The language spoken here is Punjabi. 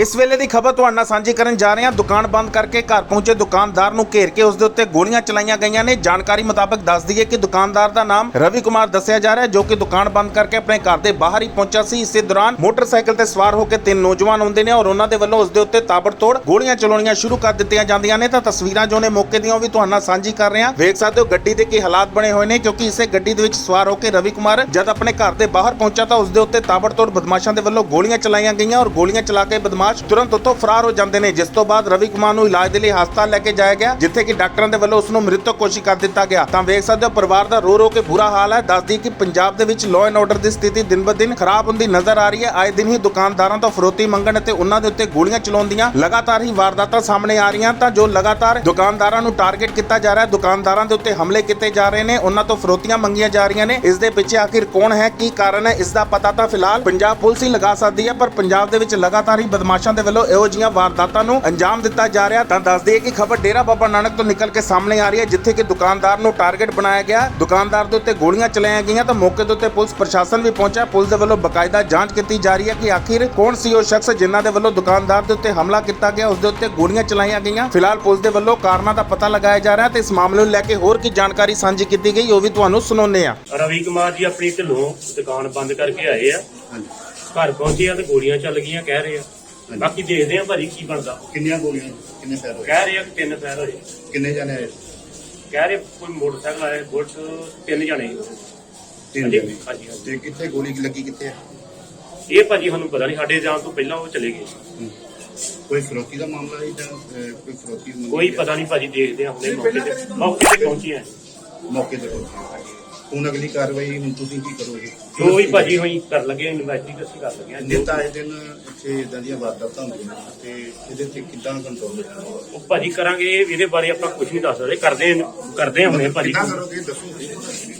ਇਸ ਵੇਲੇ ਦੀ ਖਬਰ ਤੁਹਾਡੇ ਨਾਲ ਸਾਂਝੀ ਕਰਨ ਜਾ ਰਹੇ ਹਾਂ। ਦੁਕਾਨ ਬੰਦ ਕਰਕੇ ਘਰ ਪਹੁੰਚੇ ਦੁਕਾਨਦਾਰ ਨੂੰ ਘੇਰ ਕੇ ਉਸ ਦੇ ਉੱਤੇ ਗੋਲੀਆਂ ਚਲਾਈਆਂ ਗਈਆਂ ਨੇ। ਜਾਣਕਾਰੀ ਮੁਤਾਬਕ ਦੱਸ ਦਈਏ ਕਿ ਦੁਕਾਨਦਾਰ ਦਾ ਨਾਮ ਰਵੀ ਕੁਮਾਰ ਦੱਸਿਆ ਜਾ ਰਿਹਾ ਜੋ ਕਿ ਦੁਕਾਨ ਬੰਦ ਕਰਕੇ ਆਪਣੇ ਘਰ ਦੇ ਬਾਹਰ ਹੀ ਪਹੁੰਚਾ ਸੀ। ਇਸੇ ਦੌਰਾਨ ਮੋਟਰਸਾਈਕਲ ਤੇ ਸਵਾਰ ਹੋ ਕੇ ਤਿੰਨ ਨੌਜਵਾਨ ਆਉਂਦੇ ਨੇ ਔਰ ਉਹਨਾਂ ਦੇ ਵੱਲੋਂ ਉਸ ਦੇ ਉੱਤੇ ਤਾਬੜਤੋੜ ਗੋਲੀਆਂ ਚਲਾਉਣੀਆਂ ਸ਼ੁਰੂ ਕਰ ਦਿੱਤੀਆਂ ਜਾਂਦੀਆਂ ਨੇ। ਤਾਂ ਤਸਵੀਰਾਂ ਜੋ ਨੇ ਮੌਕੇ ਦੀਆਂ ਵੀ ਤੁਹਾਡੇ ਨਾਲ ਸਾਂਝੀ ਕਰ ਰਹੇ ਹਾਂ। ਵੇਖ ਸਕਦੇ ਹੋ ਗੱਡੀ ਦੇ ਕੀ ਹਾਲਾਤ ਬਣੇ ਹੋਏ ਨੇ, ਕਿਉਂਕਿ ਇਸੇ ਗੱਡੀ ਦੇ ਵਿੱਚ ਸਵਾਰ ਹੋ ਕੇ ਰਵੀ ਕੁਮਾਰ ਜਦ ਆਪਣੇ ਘਰ ਦੇ ਬਾਹਰ ਪਹੁੰਚਾ ਤਾਂ ਉਸ ਦੇ ਉੱਤੇ ਤਾਬੜਤੋੜ ਬਦਮਾਸ਼ਾਂ ਦੇ ਵੱਲੋਂ ਗੋਲੀਆਂ ਚਲਾਈਆਂ ਗਈਆਂ ਔਰ ਗੋਲੀਆਂ ਚਲਾ ਕੇ ਬਦਮਾਸ਼ ਤੁਰੰਤ ਉੱਥੋਂ ਫਰਾਰ ਹੋ ਜਾਂਦੇ ਨੇ। ਜਿਸ ਤੋਂ ਬਾਅਦ ਰਵੀ ਕੁਮਾਰ ਨੂੰ ਇਲਾਜ ਦੇ ਲਈ ਹਸਪਤਾਲ ਲੈ ਕੇ ਜਾਇਆ ਗਿਆ, ਜਿੱਥੇ ਕਿ ਡਾਕਟਰਾਂ ਦੇ ਵੱਲੋਂ ਉਸ ਨੂੰ ਮ੍ਰਿਤਕ ਘੋਸ਼ਿਤ ਕਰ ਦਿੱਤਾ ਗਿਆ। ਤਾਂ ਵੇਖ ਸਕਦੇ ਹੋ, ਪਰਿਵਾਰ ਦਾ ਰੋ ਰੋ ਕੇ ਬੁਰਾ ਹਾਲ ਹੈ। ਦੱਸਦੀ ਕਿ ਪੰਜਾਬ ਦੇ ਵਿੱਚ ਲਾਅ ਐਂਡ ਆਰਡਰ ਦੀ ਸਥਿਤੀ ਦਿਨ ਬ ਦਿਨ ਖਰਾਬ ਹੁੰਦੀ ਨਜ਼ਰ ਆ ਰਹੀ ਹੈ। ਆਏ ਦਿਨ ਹੀ ਦੁਕਾਨਦਾਰਾਂ ਤੋਂ ਫਰੋਤੀ ਮੰਗਣ ਅਤੇ ਉਹਨਾਂ ਦੇ ਉੱਤੇ ਗੋਲੀਆਂ ਚਲਾਉਣ ਦੀਆਂ ਲਗਾਤਾਰ ਹੀ ਵਾਰਦਾਤਾਂ ਸਾਹਮਣੇ ਆ ਰਹੀਆਂ। ਤਾਂ ਜੋ ਲਗਾਤਾਰ ਦੁਕਾਨਦਾਰਾਂ ਨੂੰ ਟਾਰਗੇਟ ਕੀਤਾ ਜਾ ਰਿਹਾ ਹੈ, ਦੁਕਾਨਦਾਰਾਂ ਦੇ ਉੱਤੇ ਹਮਲੇ ਕੀਤੇ ਜਾ ਰਹੇ ਨੇ। ਉਹਨਾਂ ਤੋਂ ਫਰੋਤੀਆਂ ਮੰਗੀਆਂ ਜਾ ਰਹੀਆਂ ਨੇ। ਇਸ ਦੇ ਪਿੱਛੇ ਆਖਿਰ ਕੌਣ ਹੈ, ਕੀ ਕਾਰਨ ਹੈ, ਇਸ ਦਾ ਪਤਾ ਤਾਂ ਫਿਲਹਾਲ ਪੰਜਾਬ ਪੁਲਿਸ ਹੀ ਲਗਾ ਸਕਦੀ ਹੈ, ਪਰ ਪੰਜਾਬ ਦੇ ਵਿੱਚ ਲਗਾਤਾਰ ਹੀ ਬਦਮਾਸ਼ਾਂ ਦੇ ਵੱਲੋਂ ਇਹੋ ਜਿਹੀਆਂ ਵਾਰਦਾਤਾਂ ਨੂੰ ਅੰਜਾਮ ਦਿੱਤਾ ਜਾ ਰਿਹਾ। ਤਾਂ ਦੱਸ ਦਈਏ ਕਿ ਖਬਰ ਡੇਰਾ ਬਾਬਾ ਨਾਨਕ ਤੋਂ ਨਿਕਲ ਕੇ ਸਾਹਮਣੇ ਆ ਰਹੀ ਹੈ ਜਿੱਥੇ ਕਿ ਦੁਕਾਨਦਾਰ ਨੂੰ ਟਾਰਗੇਟ ਬਣਾਇਆ ਗਿਆ। ਦੁਕਾਨਦਾਰ ਦੇ ਉੱਤੇ ਗੋਲੀਆਂ ਚਲਾਈਆਂ ਗਈਆਂ ਤਾਂ ਮੌਕੇ ਦੇ ਉੱਤੇ ਪੁਲਿਸ ਪ੍ਰਸ਼ਾਸਨ ਵੀ ਪਹੁੰਚਿਆ। ਪੁਲਿਸ ਦੇ ਵੱਲੋਂ ਬਕਾਇਦਾ ਜਾਂਚ ਕੀਤੀ ਜਾ ਰਹੀ ਹੈ ਕਿ ਆਖਿਰ ਕੌਣ ਸੀ ਉਹ ਸ਼ਖਸ ਜਿਨ੍ਹਾਂ ਦੇ ਵੱਲੋਂ ਦੁਕਾਨਦਾਰ ਦੇ ਉੱਤੇ ਹਮਲਾ ਕੀਤਾ ਗਿਆ ਉਸ ਦੇ ਉੱਤੇ ਗੋਲੀਆਂ ਚਲਾਈਆਂ ਗਈਆਂ। ਫਿਲਹਾਲ ਪੁਲਿਸ ਦੇ ਵੱਲੋਂ ਕਾਰਨਾਂ ਦਾ ਪਤਾ ਲਗਾਇਆ ਜਾ ਰਿਹਾ ਹੈ ਤੇ ਇਸ ਮਾਮਲੇ ਨੂੰ ਲੈ ਕੇ ਹੋਰ ਕੀ ਜਾਣਕਾਰੀ ਸਾਂਝੀ ਕੀਤੀ ਗਈ ਉਹ ਵੀ ਤੁਹਾਨੂੰ ਸੁਣਾਉਂਦੇ ਆ ਰਵੀ ਕੁਮਾਰ ਜੀ ਆਪਣੀ ਢਿੱਲੋਂ ਦੁਕਾਨ ਬੰਦ ਕਰਕੇ ਆਏ ਆ। ਹਾਂਜੀ। ਘਰ ਪਹੁੰਚੇ ਆ ਤੇ ਗੋਲੀਆਂ ਚੱਲ ਗਈਆਂ ਕਹਿ ਰਹੇ ਆ। ਬਾਕੀ ਦੇਖਦੇ ਆ ਭਾਜੀ ਕੀ ਬਣਦਾ। ਕਿੰਨੀਆਂ ਗੋਲੀਆਂ ਕਿੰਨੇ ਫੈਰ ਹੋਏ? ਕਹਿ ਰਹੇ ਆ ਕਿ ਤਿੰਨ ਫੈਰ ਹੋਏ। ਕਿੰਨੇ ਜਣੇ ਆਏ? ਕਹਿ ਰਹੇ ਕੋਈ ਮੋਟਰਸਾਈਕਲ ਆਏ ਬੁਲਟ ਤਿੰਨ ਜਣੇ। ਤਿੰਨ ਜਣੇ। ਹਾਂਜੀ, ਹਾਂਜੀ। ਤੇ ਕਿੱਥੇ ਗੋਲੀ ਲੱਗੀ ਕਿੱਥੇ ਆ? ਇਹ ਭਾਜੀ ਸਾਨੂੰ ਪਤਾ ਨਹੀਂ ਸਾਡੇ ਜਾਣ ਤੋਂ ਪਹਿਲਾਂ ਉਹ ਚਲੇ ਗਏ। ਕੋਈ ਫਰੋਤੀ ਦਾ ਮਾਮਲਾ ਹੈ ਜਾਂ ਕੋਈ ਫਰੋਤੀ ਕੋਈ? ਪਤਾ ਨਹੀਂ ਭਾਜੀ ਦੇਖਦੇ ਆ ਹੁਣੇ ਮੌਕੇ ਤੇ ਮੌਕੇ ਤੇ ਪਹੁੰਚੇ ਆ ਮੌਕੇ ਤੇ ਪਹੁੰਚੇ। ਹੁਣ ਅਗਲੀ ਕਾਰਵਾਈ ਹੁਣ ਤੁਸੀਂ ਕੀ ਕਰੋਗੇ? ਜੋ ਹੀ ਭਾਜੀ ਹੋਈ ਕਰ ਲੱਗੇ ਇਨਵੈਸਟੀਗੇਸ਼ਨ ਕਰ ਲੱਗੇ ਆ। ਜੇ ਤਾਂ ਇਹ ਦਿਨ ਇੱਥੇ ਇਦਾਂ ਦੀਆਂ ਵਾਰਦਾਤਾਂ ਹੁੰਦੀਆਂ ਨੇ ਤੇ ਇਹਦੇ ਤੇ ਕਿੱਦਾਂ ਕੰਟਰੋਲ ਕਰਨਾ ਉਹ ਭਾਜੀ ਕਰਾਂਗੇ ਇਹਦੇ ਬਾਰੇ ਆਪਾਂ ਕੁਝ ਨਹੀਂ ਦੱਸ ਸਕਦੇ। ਕਰਦੇ ਕਰਦੇ ਆ ਹੁਣੇ ਭਾਜੀ। ਕਿੱਦਾਂ ਕਰੋਗੇ? ਦੱਸੋ